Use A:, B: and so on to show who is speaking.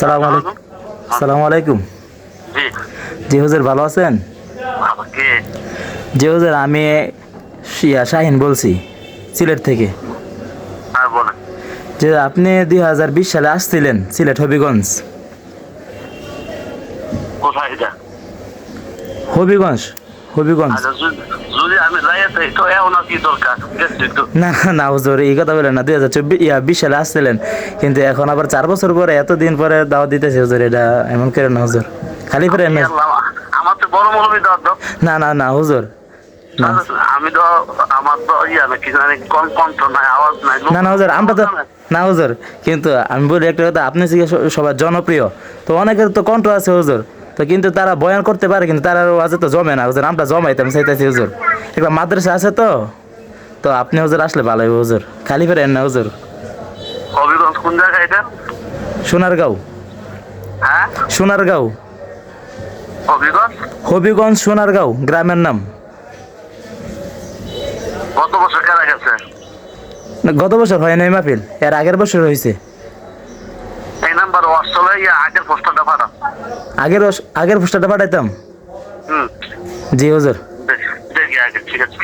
A: সালাম আলাইকুম। সালাম আলাইকুম।
B: জি।
A: হুজুর ভালো আছেন? জি হুজুর আমি শিয়া শাহিন বলছি সিলেট থেকে।
B: হ্যাঁ
A: যে আপনি দুই হাজার বিশ সালে আসছিলেন সিলেট হবিগঞ্জ। হবিগঞ্জ। হবিগঞ্জ?
B: আচ্ছা যদি- যদি আমি যাই তো এমন কি দরকার?
A: না না হুজুর এই কথা বলেন না। দুই হাজার চব্বিশ ইয়া বিশ সালে আসছিলেন। কিন্তু এখন আবার চার বছর পরে এতদিন পরে দাওয়াত দিতেছে হুজুর এটা এমন করে না হুজুর। খালি ফিরে না
B: আমার তো বড় মরবি দাও।
A: না না না হুজুর।
B: আমি তো আমার তো ইয়া কি জানি কম কণ্ঠ নাই আওয়াজ নাই।
A: না না হুজুর আমরা তো না হুজুর কিন্তু আমি বলি একটা কথা আপনি সবার জনপ্রিয় তো অনেকের তো কণ্ঠ আছে হুজুর। তো কিন্তু তারা বয়ান করতে পারে কিন্তু তারা আজে তো জমে না। হুজুর আমরা জমাইতাম চাইতেছি হুজুর। একটা মাদ্রাসা আছে তো? তো আপনি হুজুর আসলে ভালো হবে হুজুর। খালি ফেরেন না হুজুর।
B: হবিগঞ্জ কোন জায়গা এটা?
A: সোনারগাঁও।
B: হ্যাঁ?
A: সোনারগাঁও।
B: হবিগঞ্জ?
A: হবিগঞ্জ সোনারগাঁও গ্রামের নাম।
B: কত বছর কেনা গেছে?
A: গত বছর হয় নাই মাহফিল এর আগের বছর হয়েছে
B: আগের পোস্টারটা পাঠান
A: আগের আগের পোস্টারটা পাঠাইতাম? জি হুজুর। দেখি আগে ঠিক আছে।